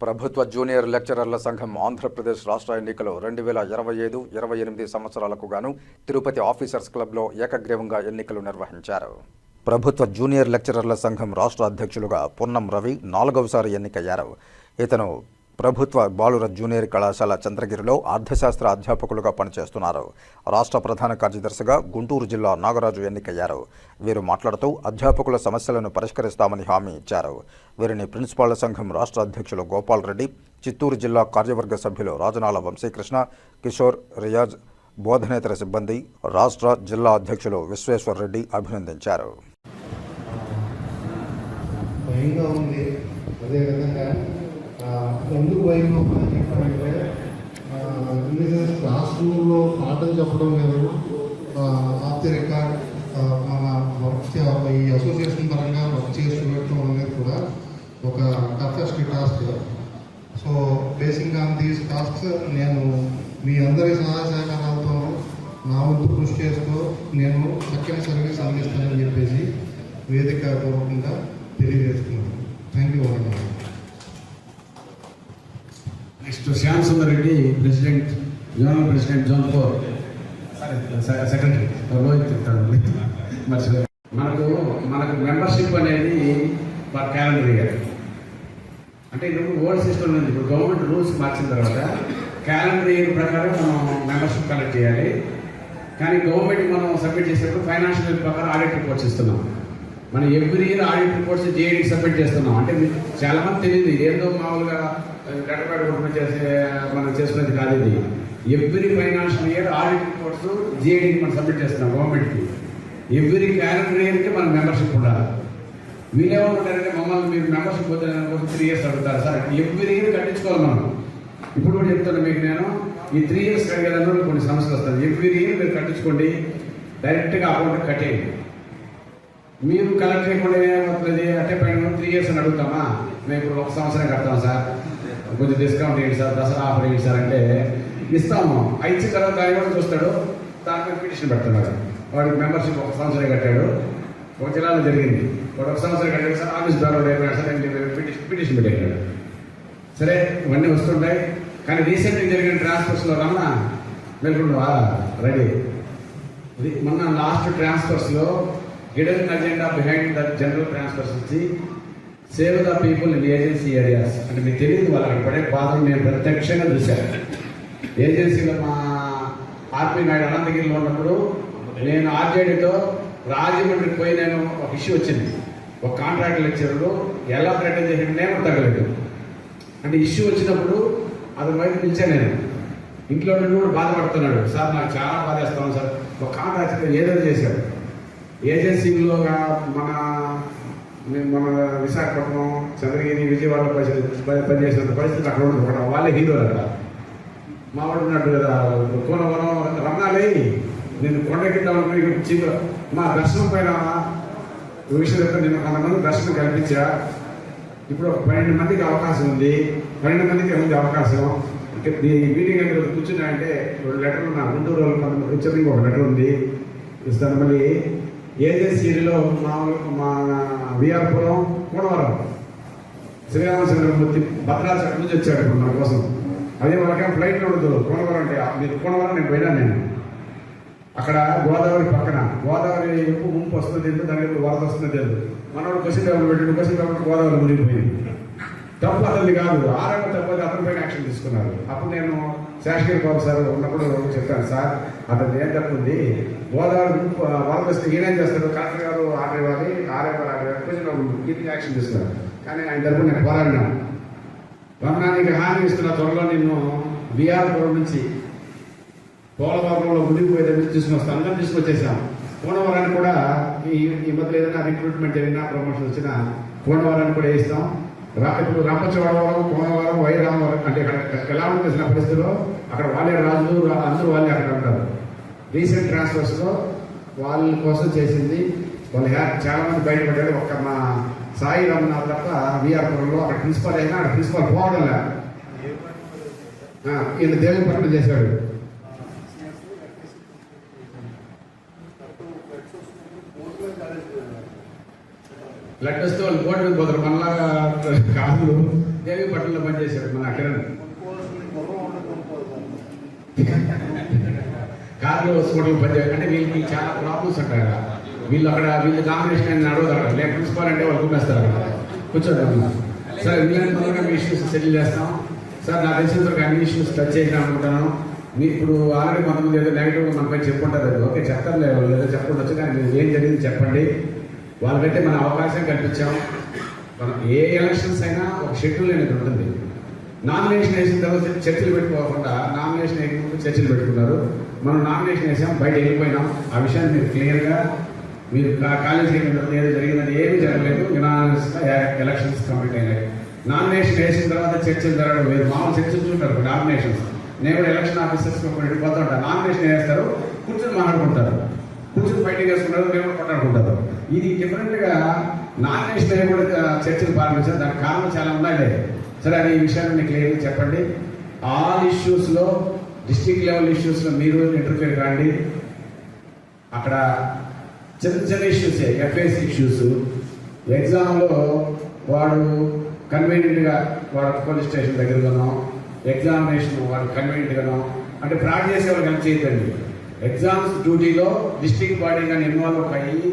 ప్రభుత్వ జూనియర్ లెక్చరర్ల సంఘం ఆంధ్రప్రదేశ్ రాష్ట్ర ఎన్నికలు రెండు వేల ఇరవై ఐదు ఇరవై ఎనిమిది సంవత్సరాలకు గాను తిరుపతి ఆఫీసర్స్ క్లబ్లో ఏకగ్రీవంగా ఎన్నికలు నిర్వహించారు. ప్రభుత్వ జూనియర్ లెక్చరర్ల సంఘం రాష్ట్ర అధ్యక్షులుగా పొన్నం రవి నాలుగవసారి ఎన్నికయ్యారు. ఇతను ప్రభుత్వ బాలుర జూనియర్ కళాశాల చంద్రగిరిలో అర్థశాస్త్ర అధ్యాపకులుగా పనిచేస్తున్నారు. రాష్ట్ర ప్రధాన కార్యదర్శిగా గుంటూరు జిల్లా నాగరాజు ఎన్నికయ్యారు. వీరు మాట్లాడుతూ అధ్యాపకుల సమస్యలను పరిష్కరిస్తామని హామీ ఇచ్చారు. వీరిని ప్రిన్సిపాళ్ళ సంఘం రాష్ట్ర అధ్యక్షులు గోపాల్రెడ్డి చిత్తూరు జిల్లా కార్యవర్గ సభ్యులు రాజనాల వంశీకృష్ణ కిషోర్ రియాజ్ బోధనేతర సిబ్బంది రాష్ట్ర జిల్లా అధ్యక్షులు విశ్వేశ్వర్ రెడ్డి అభినందించారు. భయంగా ఉంది. అదేవిధంగా ఎందుకు భయంగా చెప్పాలంటే చెప్పారంటే రిలీజియస్ క్లాస్ రూమ్లో పాఠం చెప్పడం లేదు. ఆఫ్ ది రికార్డ్ మన వర్క్ ఈ అసోసియేషన్ పరంగా వర్క్ చేస్తున్నట్టు అనేది కూడా ఒక toughest task so basing on these tasks నేను మీ అందరి సహాయ సహకారాలతో నా వంతు కృషి చేస్తూ నేను చక్కని సర్వీస్ అందిస్తానని చెప్పేసి వేదిక పూర్వకంగా తెలియజేస్తున్నాను. Thank you very much next Shyam Sundar Reddy president zonal president zone four secretary Rohit మర్చిపోయి మనకు మనకు మెంబర్షిప్ అనేది పర్ క్యాలెండర్ ఇయర్ అంటే ఇది ఓల్డ్ సిస్టమ్ ఉంది. ఇప్పుడు గవర్నమెంట్ రూల్స్ మార్చిన తర్వాత క్యాలెండర్ ఇయర్ ప్రకారం మనం మెంబర్షిప్ కలెక్ట్ చేయాలి. కానీ గవర్నమెంట్ మనం సబ్మిట్ చేసేటప్పుడు ఫైనాన్షియల్ ప్రకారం ఆడిట్ రిపోర్ట్స్ ఇస్తున్నాం మనం ఎవ్రీ ఇయర్ ఆడిట్ రిపోర్ట్స్ జేఐడికి సబ్మిట్ చేస్తున్నాం. అంటే మీకు చాలా మంది తెలియదు ఏదో మామూలుగా లెటర్ ప్యాడ్ కొట్టుకుని చేసే మనం చేసుకునేది కాదు ఇది. Every financial year audit reports జేఐడికి మనం సబ్మిట్ చేస్తున్నాం గవర్నమెంట్కి ఎవ్రీ క్యాలెండర్ ఇయర్కి మన మెంబర్షిప్ ఉండాలి. వీళ్ళేమంటారంటే మమ్మల్ని మీరు మెంబర్షిప్ పోతే కోసం త్రీ ఇయర్స్ అడుగుతారు. సార్ ఎవ్రీ ఇయర్ కట్టించుకోవాలి మనం. ఇప్పుడు కూడా చెప్తాను మీకు నేను ఈ త్రీ ఇయర్స్ కడిగేదాన్ని కొన్ని సమస్యలు వస్తాయి. ఎవ్రీ ఇయర్ మీరు కట్టించుకోండి డైరెక్ట్గా అకౌంట్ కట్టేయండి మీరు కలెక్టర్ కూడా అంటే పైన త్రీ ఇయర్స్ అని అడుగుతామా? మేము ఇప్పుడు ఒక సంవత్సరం కడతాం సార్. కొంచెం డిస్కౌంట్ ఏంటి సార్ దసరా ఆఫర్ ఏంటి సార్ అంటే ఇస్తాము. ఇచ్చిన తర్వాత ఆయన కూడా చూస్తాడు. దాని మీద పిటిషన్ పెడుతున్నాడు వాడికి మెంబర్షిప్ ఒక సంవత్సరం కట్టాడు. ఒక జిల్లాలో జరిగింది. వాడు ఒక సంవత్సరం కట్టాడు సార్ ఆఫీస్ ద్వారా అయిపోయాడు సార్ పిటిషన్ పిటిషన్ పెట్టాడు సరే ఇవన్నీ వస్తుంటాయి. కానీ రీసెంట్గా జరిగిన ట్రాన్స్ఫర్స్లో రమణ వెళ్తుండవా రెడీ. ఇది మొన్న last ట్రాన్స్ఫర్స్లో hidden agenda behind the general transfers వచ్చి save the people in agency areas అంటే మీకు తెలియదు వాళ్ళు అక్కడ పడే బాధలు నేను ప్రత్యక్షంగా చూశాను. ఏజెన్సీలో మా ఆర్మీ నాయుడు అనంతగిరిలో ఉన్నప్పుడు నేను ఆర్జేడీతో రాజమండ్రికి పోయి నేను ఒక ఇష్యూ వచ్చింది. ఒక కాంట్రాక్ట్ లెక్చర్లు ఎలా ప్రకటన చేసిన నేను తగ్గలేదు అంటే ఇష్యూ వచ్చినప్పుడు అతని వైపు పిలిచాను నేను. ఇంట్లో నుండి కూడా బాధపడుతున్నాడు. సార్ నాకు చాలా బాధేస్తాను సార్. ఒక కాంట్రాక్ట్ ఏదో చేశాడు. ఏజెన్సీలో మన మన విశాఖపట్నం చంద్రగిరి విజయవాడ పరిస్థితి పనిచేసిన పరిస్థితి అక్కడ ఉండదు. అక్కడ వాళ్ళే హీరోలు అక్కడ. మావాడు ఉన్నట్టు కదా కోనవరం రమణాలే. నేను కొండకిద్దామని మా దర్శనం పైన విషయం యొక్క నేను కొంతమంది దర్శనం కల్పించా. ఇప్పుడు పన్నెండు మందికి అవకాశం ఉంది. పన్నెండు మందికి ఉంది అవకాశం? ఈ మీటింగ్ దగ్గర కూర్చున్నా అంటే రెండు లెటర్లు నా గుంటూరు వాళ్ళు కొంతమంది కూర్చొని ఒక లెటర్ ఉంది. ఇస్తాను మళ్ళీ. ఏజెన్సీలో మామూలు మా విఆర్పురం కోనవరం శ్రీరామచంద్రమూర్తి భద్రాచలం నుంచి వచ్చాడు ఇప్పుడు మన కోసం. అదే వాళ్ళకి ఫ్లైట్లో ఉండదు. కోనవరం అంటే మీరు కోనవరం నేను పోయినా నేను. అక్కడ గోదావరి పక్కన. గోదావరి ఎప్పు ముంపు వస్తుంది తెలియదు దాని ఎప్పుడు వరద వస్తుంది తెలియదు మనోడు క్వశ్చన్ పేపర్ పెట్టాడు. క్వశ్చన్ పేపర్ గోదావరి మునిగిపోయింది. తప్పు అతన్ని కాదు. ఆరోగ్యం తప్పది అతని పైన యాక్షన్ తీసుకున్నారు. అప్పుడు నేను శాసగిరి బాబు సార్ ఉన్నప్పుడు చెప్పాను సార్ అతను ఏం తప్పుంది గోదావరి గ్రూప్ వరద వస్తే ఈయనేం చేస్తాడు కలెక్టర్ గారు ఆడేవారి ఆడేవారు ఆడేవారు గారు కొంచెం ఇది యాక్షన్ తీసుకున్నారు కానీ ఆయన తరపు నేను పోరాడినా. వర్ణానికి హామీ ఇస్తున్న త్వరలో నిన్ను బీఆర్పురం నుంచి పోలవరంలో మునిగిపోయేది దగ్గర తీసుకుని వస్తాను అందరం తీసుకొచ్చేసాం. పోలవరాన్ని కూడా ఈ ఈ మధ్య ఏదైనా రిక్రూట్మెంట్ జరిగినా ప్రమోషన్ వచ్చినా పోలవరాన్ని కూడా వేస్తాం రా ఇప్పుడు రంపచోడవరం పోలవరం వైరామవరం అంటే ఇక్కడ ఎలా ఉంటుంది పరిస్థితిలో అక్కడ వాళ్ళే రాజులు అందరూ వాళ్ళే అక్కడ ఉంటారు. రీసెంట్ ట్రాన్స్ఫర్స్లో వాళ్ళ కోసం చేసింది. వాళ్ళు హ్యా- చాలా మంది బయటపడ్డారు. ఒక్క మా సాయి రమణ తప్ప విఆర్పురంలో అక్కడ ప్రిన్సిపల్ అయినా అక్కడ ప్రిన్సిపల్ పోవడం లే ఈయన దేవపట్నం చేశాడు. బ్లడ్ వస్తే వాళ్ళు బోర్డు మీద పోతారు. మనలాగా కాదు. దేవీపట్నంలో పనిచేశాడు మన కిరణ్. కార్లో స్కూటర్లు పనిచేయాలి అంటే వీళ్ళకి చాలా ప్రాబ్లమ్స్ అంటారు వీళ్ళు అక్కడ వీళ్ళు కాంబినేషన్ అని నడవదు అక్కడ. లేక ప్రిన్సిపాల్ అంటే వాళ్ళు కుమ్మేస్తారు అక్కడ. కూర్చోండి సార్ వీళ్ళని తొందరగా మీ ఇష్యూస్ సెటిల్ చేస్తాం. సార్ నా తెలిసిన అన్ని ఇష్యూస్ టచ్ చేసిన అనుకుంటాను. మీ ఇప్పుడు ఆల్రెడీ కొంతమంది ఏదో నెగిటివ్ మనపై చెప్పుకుంటారు అది. ఓకే చెప్తారు లేదు ఏదో చెప్పుకుంటూ కానీ మీరు ఏం జరిగింది చెప్పండి. వాళ్ళకంటే మన అవకాశం కల్పించాం. మనం ఏ ఎలక్షన్స్ అయినా ఒక షెడ్యూల్ అనేది ఉంటుంది. నామినేషన్ వేసిన తర్వాత చర్చలు పెట్టుకోకుండా నామినేషన్ వేయకముందు చర్చలు పెట్టుకున్నారు. మనం నామినేషన్ వేసాం బయట వెళ్ళిపోయినాం. ఆ విషయాన్ని మీరు క్లియర్గా మీరు కాలేజ్ కాలేజీ అయిన తర్వాత ఏదో జరిగిందని ఏమీ జరగలేదు. యునానిమస్గా ఎలక్షన్స్ కంప్లీట్ అయినాయి. నామినేషన్ వేసిన తర్వాత చర్చలు జరగడం మీరు మామూలు చర్చలు చూంటారు నామినేషన్స్ నేను కూడా ఎలక్షన్ ఆఫీసర్స్ వెళ్ళిపోతూ ఉంటాను నామినేషన్ వేస్తారు కూర్చొని మాట్లాడుకుంటారు. కూర్చొని ఫైటింగ్ చేసుకుంటారు మేము కొట్టాడుకుంటారు ఇది డిఫరెంట్గా నామినేషన్ కూడా చర్చలు ప్రారంభించారు దానికి కారణం చాలా ఉన్నాయి. సరే అది ఈ విషయాన్ని క్లియర్గా చెప్పండి. ఆల్ ఇష్యూస్లో డిస్టిక్ లెవెల్ ఇష్యూస్లో మీరు ఇంటర్ఫియర్ కాండి. అక్కడ చిన్న చిన్న ఇష్యూస్ ఎఫ్ఐసి ఇష్యూస్ ఎగ్జామ్లో వాడు కన్వీనియంట్గా వాడు పోలీస్ స్టేషన్ దగ్గరగానో ఎగ్జామినేషన్ వాడు కన్వీనియంట్గానో అంటే ఫ్రాడ్ చేసే వాళ్ళు చేయదండి ఎగ్జామ్స్ డ్యూటీలో డిస్ట్రిక్ట్ బాడీ కానీ ఇన్వాల్వ్ అయ్యి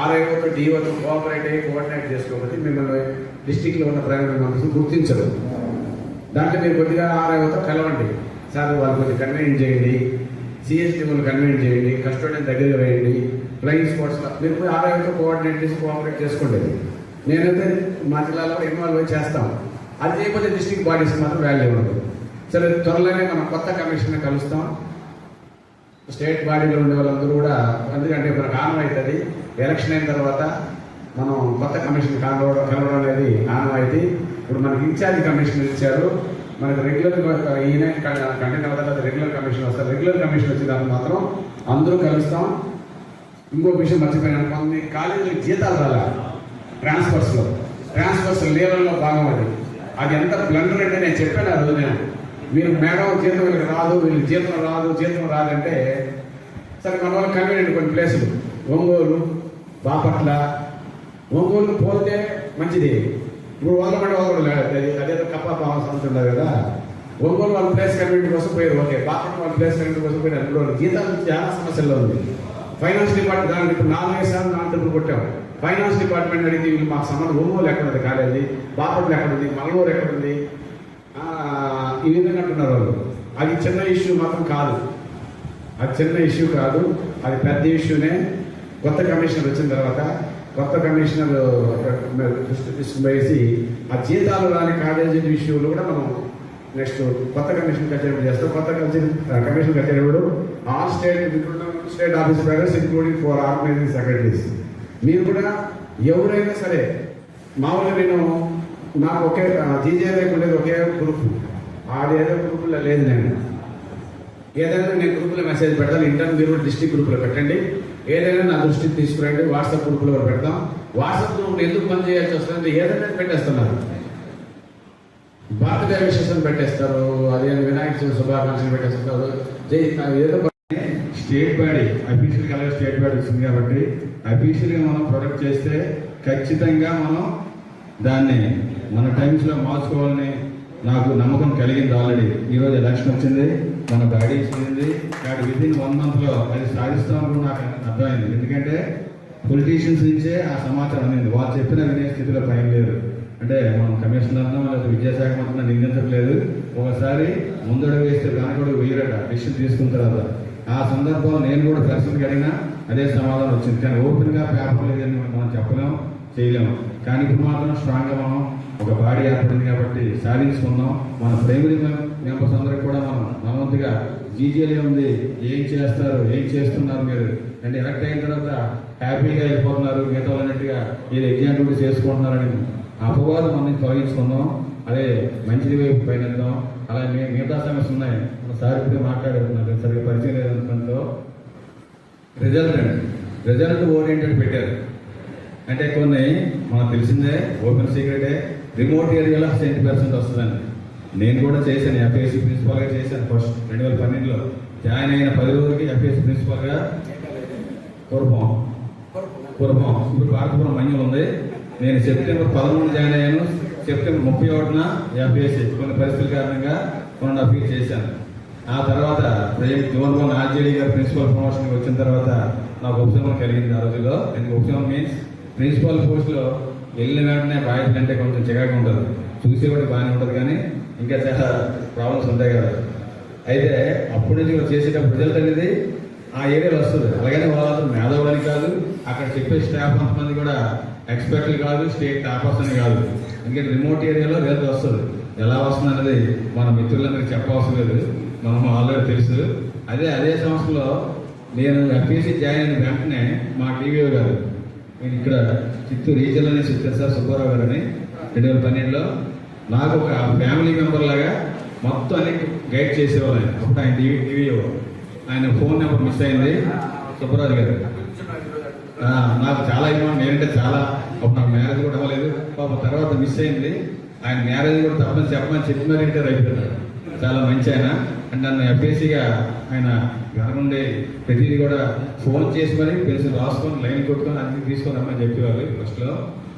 ఆర్ఐఓతో డిఓతో కోఆపరేట్ అయ్యి కోఆర్డినేట్ చేసుకోకపోతే మిమ్మల్ని డిస్టిక్లో ఉన్న ప్రైవేట్ మెంబర్స్ గుర్తించరు. దాంట్లో మీరు కొద్దిగా ఆర్ఐఓతో కలవండి. సార్ వాళ్ళు కొంచెం కన్వీన్ చేయండి. సిఎస్టీ వాళ్ళు కన్వీన్ చేయండి. కస్టోడియన్ దగ్గర వేయండి ఫ్లయింగ్ స్పోర్ట్స్లో మీరు పోయి ఆరోగ్యంతో కోఆర్డినేట్ చేసి కోఆపరేట్ చేసుకోండి. నేనైతే మా జిల్లాలో ఇన్వాల్వ్ అయి చేస్తాం. అది చేయకపోతే డిస్ట్రిక్ట్ బాడీస్ మాత్రం వాల్యూ ఉండదు. సరే త్వరలోనే మనం కొత్త కమిషన్ కలుస్తాం. స్టేట్ బాడీలో ఉండే వాళ్ళందరూ కూడా ఎందుకంటే మనకు ఆనం అవుతుంది. ఎలక్షన్ అయిన తర్వాత మనం కొత్త కమిషన్ కలవడం కలవడం అనేది ఆనవాయితీ ఇప్పుడు మనకి ఇన్ఛార్జ్ కమిషన్ ఇచ్చారు. మనకి రెగ్యులర్ ఈయన కంటెంట్ తర్వాత రెగ్యులర్ కమిషన్ వస్తారు. రెగ్యులర్ కమిషన్ వచ్చి దాన్ని మాత్రం అందరూ కలుస్తాం. ఇంకో విషయం మర్చిపోయాను కొన్ని కాలేజీలకు జీతాలు రాలా? ట్రాన్స్ఫర్స్లో ట్రాన్స్ఫర్స్ లేవల్లో భాగం అది. అది ఎంత బ్లండర్ అంటే నేను చెప్పాను ఆ రోజు నేను మీరు మేడం జీతం వీళ్ళకి రాదు వీళ్ళు జీతం రాదు జీతం రాదంటే సరే మన వాళ్ళు కన్వీనియంట్ కొన్ని ప్లేసులు ఒంగోలు బాపట్ల. ఒంగోలు పోతే మంచిది. ఇప్పుడు వదలమంటే వదలడం లేదు అదేదో కప్ప భావం ఉండదు కదా. ఒంగోలు వాళ్ళ ప్లేస్ కన్వీనియంట్ కోసం పోయారు. ఓకే. బాపట్ల వాళ్ళ ప్లేస్ కన్వీనియంట్ కోసం పోయారు. అందులో జీతం చాలా సమస్యల్లో ఉంది. ఫైనాన్స్ డిపార్ట్మెంట్ దానికి ఇప్పుడు నాలుగైదు సార్లు నాలుగు డబ్బులు కొట్టాం. ఫైనాన్స్ డిపార్ట్మెంట్ అడిగితే వీళ్ళు మాకు సంబంధం ఒంగోలు ఎక్కడ ఉంది కాలేజీ బాపట్ల ఎక్కడ ఉంది మంగళూరు ఎక్కడ ఉంది ఈ విధంగా అంటున్నారు వాళ్ళు. అది చిన్న ఇష్యూ మాత్రం కాదు. అది చిన్న ఇష్యూ కాదు. అది పెద్ద ఇష్యూనే కొత్త కమిషనర్ వచ్చిన తర్వాత కొత్త కమిషనర్ దృష్టి తీసుకుపోయేసి ఆ జీతాలు రాని కాలేజీ విషయంలో కూడా మనం నెక్స్ట్ కొత్త కమిషన్ కచేరీ చేస్తాం. కొత్త కమిషన్ కమిషన్ కచేరీ all state state office bearers including four organising secretaries మీరు కూడా ఎవరైనా సరే మామూలుగా నేను నాకు ఒకే జీజే ఉండేది ఒకే గ్రూప్ ఆడేదో గ్రూపులో లేదు నేను. ఏదైనా నేను గ్రూపులో మెసేజ్ పెడతాను ఇంటర్ మీరు డిస్ట్రిక్ట్ గ్రూప్లో పెట్టండి. ఏదైనా నా దృష్టికి తీసుకురండి వాట్సాప్ గ్రూప్లో పెడతాం. వాట్సాప్ గ్రూప్ ఎందుకు పని చేయాల్సి వస్తుంది? ఏదైనా పెట్టేస్తున్నారు. బర్త్డే విశేషం పెట్టేస్తారు అదే వినాయక చవితి శుభాకాంక్షలు పెట్టేస్తారు జై ఏదో state body official colour state body వచ్చింది కాబట్టి అఫీషియల్గా మనం ప్రొడక్ట్ చేస్తే ఖచ్చితంగా మనం దాన్ని మన టైమ్స్లో మార్చుకోవాలని నాకు నమ్మకం కలిగింది ఆల్రెడీ ఈరోజు ఎలక్షన్ వచ్చింది. మన డాడీ ఇచ్చింది కాబట్టి విత్ ఇన్ వన్ మంత్లో అది సాధిస్తామని కూడా నాకు అర్థమైంది. ఎందుకంటే పొలిటీషియన్స్ నుంచే ఆ సమాచారం అనేది వాళ్ళు చెప్పిన వినే స్థితిలో పైన లేదు అంటే మనం కమిషనర్ అన్నా లేదా విద్యాశాఖ మంత్రి నిందించట్లేదు. ఒకసారి ముందడుగు వేస్తే వెనకడుగు వేయరట. డిసిషన్ తీసుకున్న తర్వాత. ఆ సందర్భంలో నేను కూడా ప్రశ్నకి అడిగినా అదే సమాధానం వచ్చింది. కానీ ఓపెన్గా పేపర్ లేదని మనం చెప్పలేము చేయలేము కానీ ఇప్పుడు మాత్రం స్ట్రాంగ్గా మనం ఒక బాడీ ఏర్పడింది కాబట్టి సాధించుకుందాం. మన ప్రైమరీ మెంబర్స్ అందరికి కూడా మనం మనవంతుగా జీజీఎల్ ఉంది. ఏం చేస్తారు? ఏం చేస్తున్నారు మీరు? అంటే ఎలక్ట్ అయిన తర్వాత హ్యాపీగా వెళ్ళిపోతున్నారు మిగతా వాళ్ళన్నట్టుగా మీరు ఎగ్జామ్ డ్యూటీ చేసుకుంటున్నారని అపవాదం మనం తొలగించుకుందాం. అదే మంచిది వైపు పయనిద్దాం. అలాగే మిగతా సమస్యలు ఉన్నాయి. సార్ ఇప్పుడే మాట్లాడుతున్నారు సరిగ్గా పరిచయం లేదనుకుంటూ రిజల్ట్ అండి. రిజల్ట్ ఓరియంటెడ్ పెట్టారు. అంటే కొన్ని మనకు తెలిసిందే ఓపెన్ సీక్రెటే. రిమోట్ ఏరియాలో సెవెంటీ పర్సెంట్ వస్తుందండి? నేను కూడా చేశాను ఎఫ్ఏసి ప్రిన్సిపాల్గా చేశాను ఫస్ట్ రెండు వేల పన్నెండులో. జాయిన్ అయిన పది రోజులకి ఎఫ్ఏసి ప్రిన్సిపాల్గా కురపం కురపం ఇప్పుడు భారతపురం మంజులు ఉంది. నేను సెప్టెంబర్ పదమూడు జాయిన్ అయ్యాను. సెప్టెంబర్ ముప్పై ఒకటిన ఎఫ్ఏసి కొన్ని పరిస్థితుల కారణంగా వన్ హాఫ్ చేశాను. ఆ తర్వాత ప్రేమ్ జోన్ వన్ ఆర్జేడీ గారు ప్రిన్సిపల్ ప్రమోషన్కి వచ్చిన తర్వాత నాకు ఉపశమనం కలిగింది ఆ రోజుల్లో. ఎందుకు ఉపశమనం మీన్స్ ప్రిన్సిపల్ పోస్ట్లో వెళ్ళిన వెంటనే బాధ్యత అంటే కొంచెం చికాకు ఉంటుంది. చూసేవాడు బాగానే ఉంటుంది కానీ ఇంకా చాలా ప్రాబ్లమ్స్ ఉంటాయి కదా. అయితే అప్పటి నుంచి చేసేటప్పుడు రిజల్ట్ అనేది ఆ ఏరియాలో వస్తుంది. అలాగని వాళ్ళు మేధావులని కాదు అక్కడ చెప్పే స్టాఫ్ కొంతమంది కూడా ఎక్స్పర్ట్లు కాదు స్టేట్ టాపర్స్ అని కాదు. ఎందుకంటే రిమోట్ ఏరియాలో రిజల్ట్ వస్తుంది. ఎలా వస్తుంది అనేది మన మిత్రులందరికీ చెప్పవసరం లేదు. మనం ఆల్రెడీ తెలుసు. అదే అదే సంవత్సరంలో నేను ఎఫ్ఈసి జాయిన్ అయిన వెంటనే మా టీవీ గారు నేను ఇక్కడ చిత్తూరు రీజనల్ నుంచి వచ్చాను సార్ సుబ్బారావు గారు అని రెండు వేల పన్నెండులో నాకు ఒక ఫ్యామిలీ మెంబర్ లాగా మొత్తం అన్ని గైడ్ చేసేవాళ్ళు ఆయన. అప్పుడు ఆయన టీవీ టీవీ ఆయన ఫోన్ నెంబర్ మిస్ అయింది. సుబ్బారావు గారు. నాకు చాలా ఇవ్వండి నేనంటే చాలా అప్పుడు నాకు మ్యారేజ్ కూడా అవ్వలేదు. పాప తర్వాత మిస్ అయింది. ఆయన మ్యారేజ్ కూడా తప్పని చెప్పమని చెప్పి మరి రిటైర్ చాలా మంచి ఆయన. అండ్ నన్ను ఎఫ్ఏసీగా ఆయన నుండి ప్రతిదీ కూడా ఫోన్ చేసి మరి పెన్సిల్ రాసుకొని లైన్ కొట్టుకొని అన్ని తీసుకొని రమ్మని చెప్పేవాళ్ళు ఫస్ట్లో